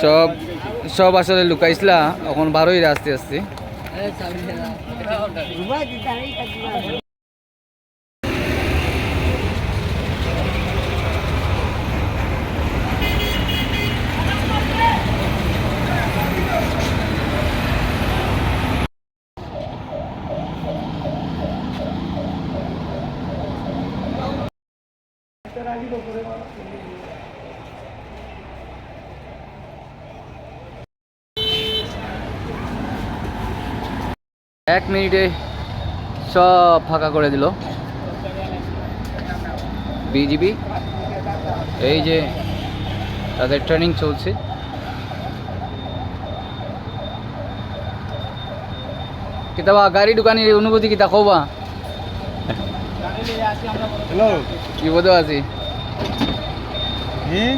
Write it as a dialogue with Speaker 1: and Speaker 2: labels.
Speaker 1: সব সব আসলে লুকাইছিলা এখন বারোই আস্তে আস্তে এক মিনিটে সব ফাঁকা করে দিল। বিজিবি এই যে তাদের ট্রেনিং চলছে। কিতাবা গাড়ি দোকানের অনুভূতি কিতা কবা কি বোধ আছে?
Speaker 2: হ্যাঁ?